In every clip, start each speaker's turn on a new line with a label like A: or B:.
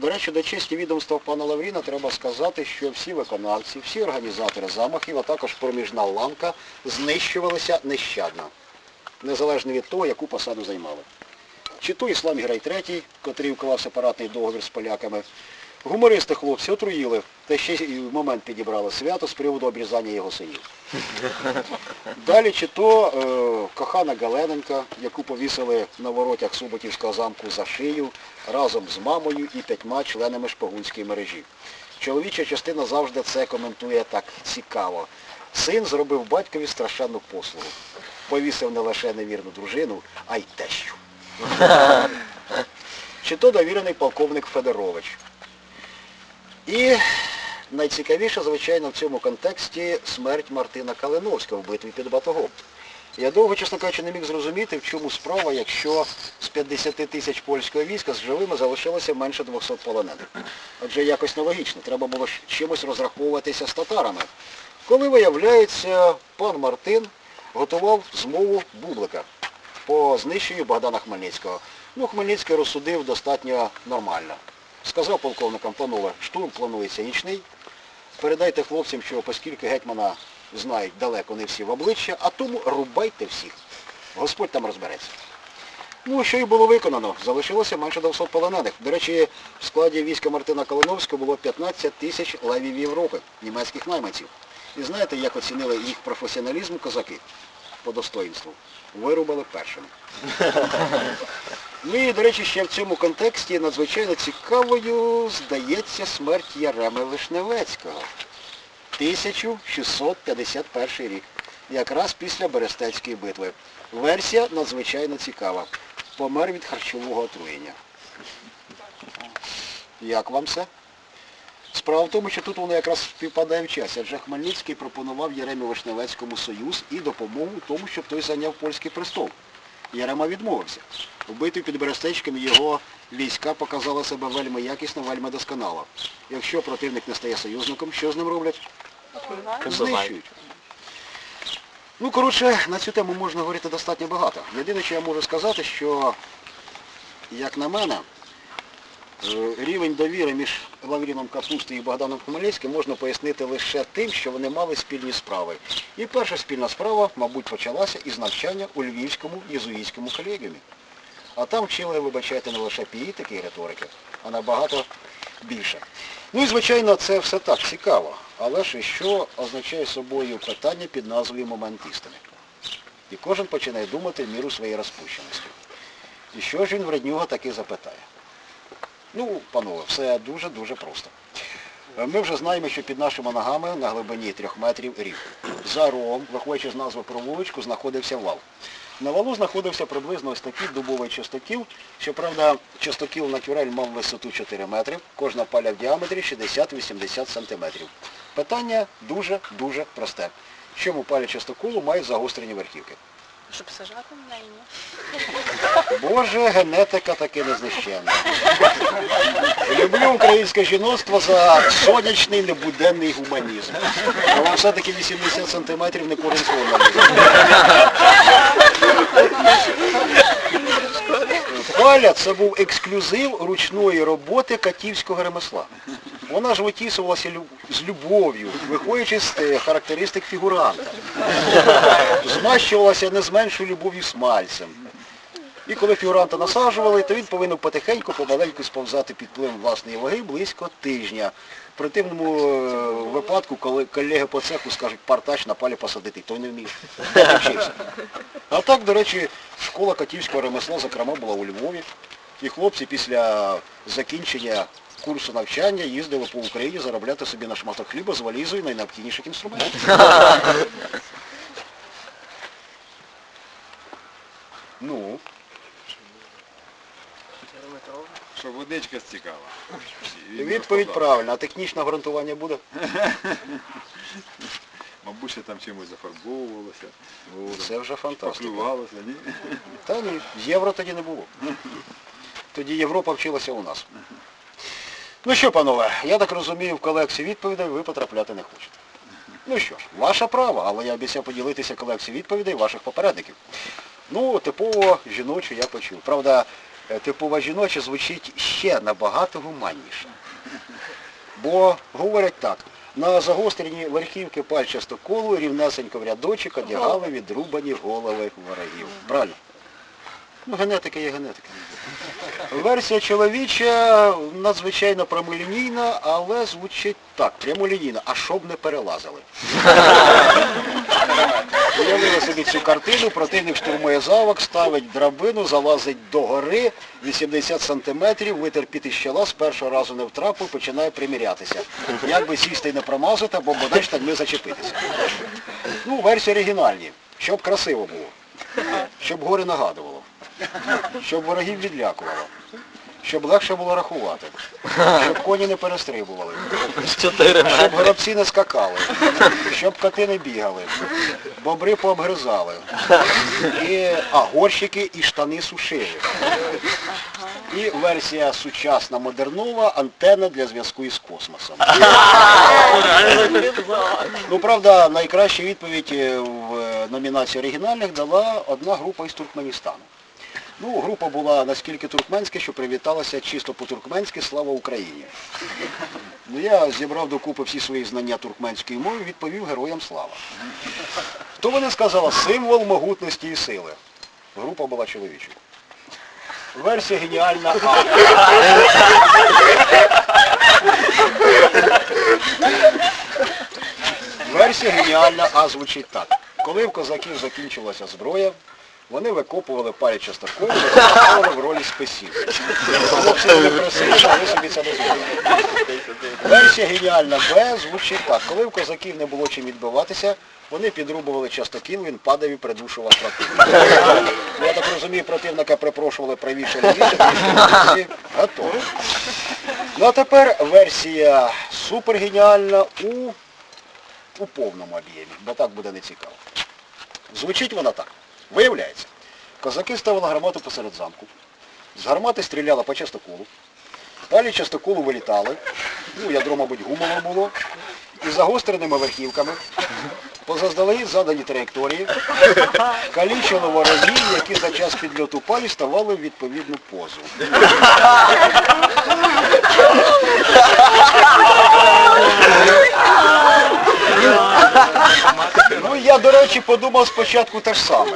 A: До речі, до честі відомства пана Лавріна треба сказати, що всі виконавці, всі організатори замахів, а також проміжна ланка знищувалися нещадно, незалежно від того, яку посаду займали. Чи то Іслам Герай III, котрий вклав сепаратний договір з поляками, гумористи хлопці отруїли, та ще й момент підібрали свято з приводу обрізання його синів. Далі чи то е, кохана Галененка, яку повісили на воротях Суботівського замку за шию разом з мамою і п'ятьма членами шпигунської мережі. Чоловіча частина завжди це коментує так цікаво. Син зробив батькові страшенну послугу. Повісив не лише невірну дружину, а й тещу. Чи то довірений полковник Федорович. І найцікавіше, звичайно, в цьому контексті смерть Мартина Калиновського в битві під Батогом. Я довго, чесно кажучи, не міг зрозуміти, в чому справа, якщо з 50 тисяч польського війська з живими залишилося менше 200 полонених. Адже якось нелогічно, треба було чимось розраховуватися з татарами. Коли виявляється, пан Мартин готував змову Бублика по знищенню Богдана Хмельницького. Ну, Хмельницький розсудив достатньо нормально. Сказав полковникам, панове, штурм планується нічний. Передайте хлопцям, що оскільки гетьмана знають далеко не всі в обличчя, а тому рубайте всіх. Господь там розбереться. Ну, що і було виконано. Залишилося менше 200 полонених. До речі, в складі війська Мартина Калиновського було 15 тисяч левів Європи, німецьких найманців. І знаєте, як оцінили їх професіоналізм козаки по достоїнству? Вирубали першими. Ну і, до речі, ще в цьому контексті надзвичайно цікавою здається смерть Яреми Вишневецького. 1651 рік. Якраз після Берестецької битви. Версія надзвичайно цікава. Помер від харчового отруєння. Як вам все? Справа в тому, що тут воно якраз співпадає в часі, адже Хмельницький пропонував Єремі Вишневецькому союз і допомогу в тому, щоб той зайняв польський престол. Ярема відмовився. У битві під Берестечком його війська показали себе вельми якісно, вельми досконало. Якщо противник не стає союзником, що з ним роблять? Знищують. Ну, коротше, на цю тему можна говорити достатньо багато. Єдине, що я можу сказати, що, як на мене, рівень довіри між Лавріном Капустою і Богданом Хмельницьким можна пояснити лише тим, що вони мали спільні справи. І перша спільна справа, мабуть, почалася із навчання у Львівському єзуїтському колегіумі. А там вчили, вибачайте, не лише піїтики і риторики, а набагато більше. Ну і, звичайно, це все так цікаво. Але ж і що означає собою питання під назвою момент істини? І кожен починає думати міру своєї розпущеності. І що ж він в Реднюга таки запитає? Ну, панове, все дуже-дуже просто. Ми вже знаємо, що під нашими ногами на глибині трьох метрів рів. За ровом, виходячи з назви про вуличку, знаходився вал. На валу знаходився приблизно ось такий дубовий частокіл. Щоправда, частокіл натюрель мав висоту 4 метри, кожна паля в діаметрі 60-80 сантиметрів. Питання дуже-дуже просте. Чому палі частоколу мають загострені верхівки?
B: Щоб сажати на неї?
A: Боже, генетика таки незнищенна. Люблю українське жіноцтво за сонячний небуденний гуманізм. Вам все-таки 80 сантиметрів не кожен Паля це був ексклюзив ручної роботи катівського ремесла. Вона ж витісувалася з любов'ю, виходячи з е, характеристик фігуранта. Змащувалася не з меншою любов'ю смальцем. І коли фігуранта насаджували, то він повинен потихеньку, помаленьку сповзати під впливом власної ваги близько тижня. Противному е, випадку, коли колеги по цеху скажуть партач на палі посадити, той не вміє. А так, до речі, школа катівського ремесла, зокрема, була у Львові. І хлопці після закінчення курсу навчання їздили по Україні заробляти собі на шматок хліба з валізою найнеобхідніших інструментів. Ну,
C: Щоб водичка стікала.
A: Відповідь правильна. А технічне обґрунтування буде?
C: Мабуть, ще там чимось зафарбовувалося,
A: це вже фантастика.
C: поклювалося, ні?
A: Та ні, євро тоді не було. Тоді Європа вчилася у нас. Ну що, панове, я так розумію, в колекції відповідей ви потрапляти не хочете. Ну що ж, ваше право, але я обіцяв поділитися колекцією відповідей ваших попередників. Ну, типово жіночу я почув. Правда, е, типова жіноча звучить ще набагато гуманніше. Бо говорять так, на загострені верхівки пальчасто колу рівнесенько в рядочок одягали відрубані голови ворогів. Правильно? Ну, генетика є генетика. Версія чоловіча надзвичайно прямолінійна, але звучить так, прямолінійна, а щоб не перелазили. Уявили собі цю картину, противник штурмує завок, ставить драбину, залазить до гори, 80 сантиметрів, витерпіти щела, з першого разу не втрапив, починає примірятися. Як би сісти і не промазати, або бодай штаньми зачепитися. Ну, версії оригінальні, щоб красиво було, щоб гори нагадувало, щоб ворогів відлякувало, щоб легше було рахувати, щоб коні не перестрибували, щоб горобці не скакали, щоб коти не бігали, бобри пообгризали, і, а горщики і штани сушили. І версія сучасна модернова антенна для зв'язку із космосом. Ну, правда, найкращу відповідь е, в е, номінації оригінальних дала одна група із Туркменістану. Ну, група була наскільки туркменська, що привіталася чисто по-туркменськи «Слава Україні». Ну, я зібрав докупи всі свої знання туркменської мови відповів героям слава. Хто вони сказала? Символ могутності і сили. Група була чоловічою. Версія геніальна А. Версія геніальна А звучить так. Коли в козаків закінчилася зброя, вони викопували паляче стакою і використовували в ролі списів. Версія геніальна Б звучить так. Коли в козаків не було чим відбиватися, вони підрубували частокіл, він падав і придушував противника. Я так розумію, противника припрошували правіше лівіше, готово. Ну а тепер версія супергеніальна у, у повному об'ємі, бо так буде нецікаво. Звучить вона так. Виявляється, козаки ставили гармату посеред замку. З гармати стріляла по частоколу. Далі частоколу вилітали. Ну, ядро, мабуть, гумове було. І загостреними верхівками по заздалегідь задані траєкторії калічили ворогів, які за час підльоту палі ставали в відповідну позу. Ну я, до речі, подумав спочатку те ж саме.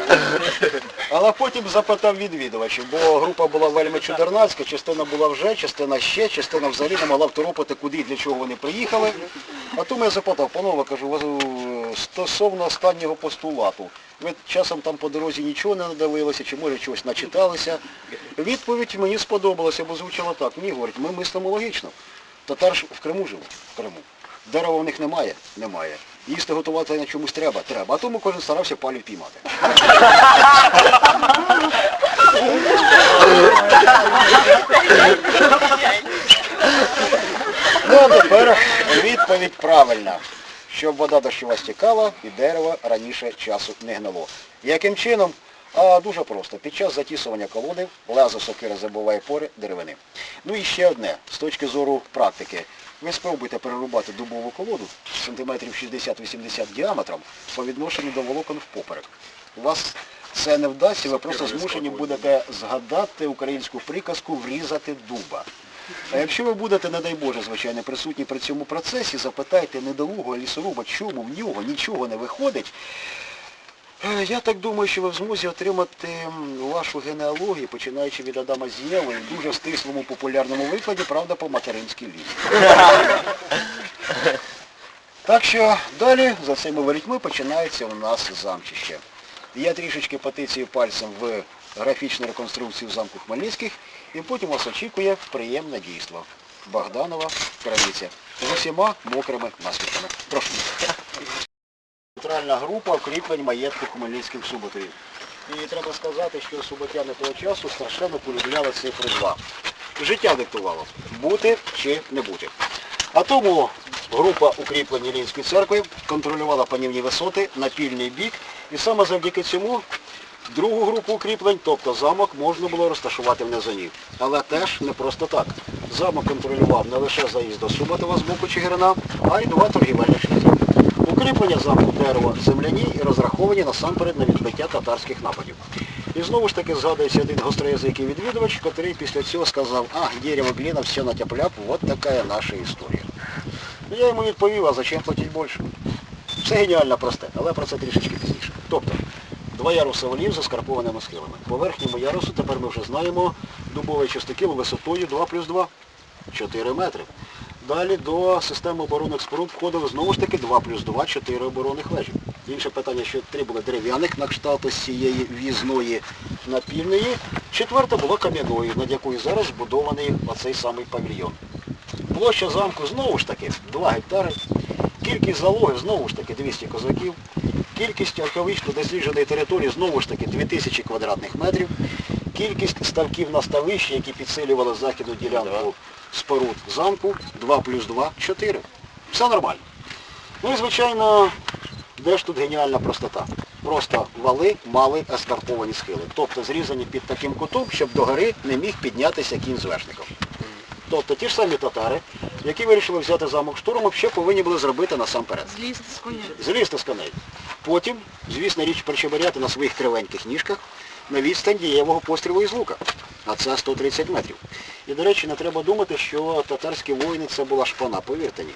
A: Але потім запитав відвідувачів, бо група була вельми чудернацька, частина була вже, частина ще, частина взагалі не могла второпати, куди і для чого вони приїхали. А тому я запитав, панове, кажу, е, стосовно останнього постулату, ви часом там по дорозі нічого не надивилися, чи може чогось начиталися. Відповідь мені сподобалася, бо звучала так. Ні, говорить, ми мислимо логічно. Татар ж в Криму живуть, в Криму. Дерева в них немає? Немає. Їсти готувати на чомусь треба? Треба. А тому кожен старався палю піймати. Ну а тепер відповідь правильна. Щоб вода дощова стікала і дерево раніше часу не гнило. Яким чином? А дуже просто. Під час затісування колоди лезо сокира забуває пори деревини. Ну і ще одне, з точки зору практики. Ви спробуйте перерубати дубову колоду сантиметрів 60-80 діаметром по відношенню до волокон впоперек. У вас це не вдасться, ви просто змушені будете згадати українську приказку врізати дуба. А якщо ви будете, не дай Боже, звичайно, присутні при цьому процесі, запитайте недолугого лісоруба, чому в нього нічого не виходить, Я так думаю, що ви в змозі отримати вашу генеалогію, починаючи від Адама з в дуже стислому популярному викладі, правда, по материнській лінії. Так що далі за цими ворітьми починається у нас замчище. Я трішечки потицію пальцем в графічну реконструкцію замку Хмельницьких і потім вас очікує приємне дійство. Богданова крамниця. З усіма мокрими наслідками. Прошу. Центральна група укріплень маєтку Хмельницьких суботів. І треба сказати, що суботяни того часу страшенно полюбляли цифри 2. Життя диктувало, бути чи не бути. А тому група укріплень Ілінської церкви контролювала панівні висоти, напільний бік, і саме завдяки цьому другу групу укріплень, тобто замок, можна було розташувати в низині. Але теж не просто так. Замок контролював не лише заїзд до Суботова з боку Чигирина, а й два торгівельних шляхи. Укріплення замку дерева земляні і розраховані насамперед на відбиття татарських нападів. І знову ж таки згадується один гостроязикий відвідувач, який після цього сказав, а, дерево, глина, все на тяп-ляп, така наша історія. Я йому відповів, а зачем платити більше? Все геніально просте, але про це трішечки пізніше. Тобто, два яруси валів з ескарпованими схилами. По верхньому ярусу тепер ми вже знаємо дубовий частокіл висотою 2 плюс 2, 4 метри. Далі до системи оборонних споруд входили знову ж таки 2 плюс 2, 4 оборонних вежі. Інше питання, що три були дерев'яних на кшталт ось цієї в'їзної напільної, четверта була кам'яною, над якою зараз збудований оцей самий павільйон. Площа замку знову ж таки 2 гектари. Кількість залоги знову ж таки 200 козаків. Кількість археологічно дослідженої території знову ж таки 2000 квадратних метрів. Кількість ставків на ставищі, які підсилювали західну ділянку споруд замку 2 плюс 2 4. Все нормально. Ну і звичайно, де ж тут геніальна простота? Просто вали мали ескарповані схили. Тобто зрізані під таким кутом, щоб до гори не міг піднятися кінь з вершником. Тобто ті ж самі татари, які вирішили взяти замок штурмом, ще повинні були зробити насамперед.
D: Злізти з коня.
A: Злізти з коней. Потім, звісно, річ причебаряти на своїх кривеньких ніжках на відстань дієвого пострілу із лука. А це 130 метрів. І, до речі, не треба думати, що татарські воїни це була шпана, повірте ні.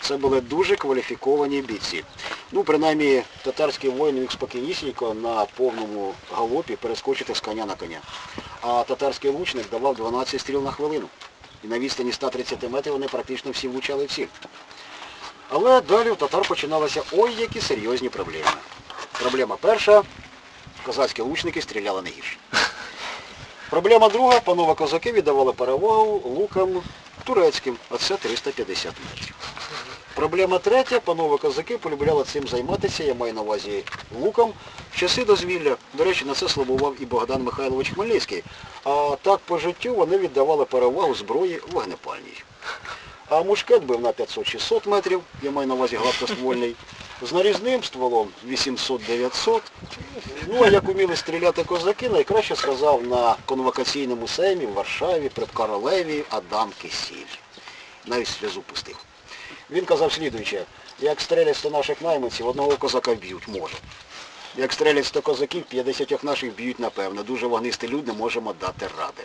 A: Це були дуже кваліфіковані бійці. Ну, принаймні, татарський воїн міг спокійнісінько на повному галопі перескочити з коня на коня. А татарський лучник давав 12 стріл на хвилину. І на відстані 130 метрів вони практично всі влучали в ціль. Але далі у татар починалися ой, які серйозні проблеми. Проблема перша, козацькі лучники стріляли не гірше. Проблема друга, панове козаки віддавали перевагу лукам турецьким, а це 350 метрів. Проблема третя, панове козаки полюбляли цим займатися, я маю на увазі луком, в часи дозвілля. До речі, на це слабував і Богдан Михайлович Хмельницький. А так по життю вони віддавали перевагу зброї вогнепальній. А мушкет був на 500-600 метрів, я маю на увазі гладкоствольний, з нарізним стволом 800-900. Ну, а як уміли стріляти козаки, найкраще сказав на конвокаційному сеймі в Варшаві при королеві Адам Кисіль. Навіть сльозу пустив. Він казав слідуюче, як стрелять 100 наших найманців, одного козака вб'ють, може. Як стрелять 100 козаків, 50 наших б'ють, напевно. Дуже вогнистий люд, не можемо дати ради.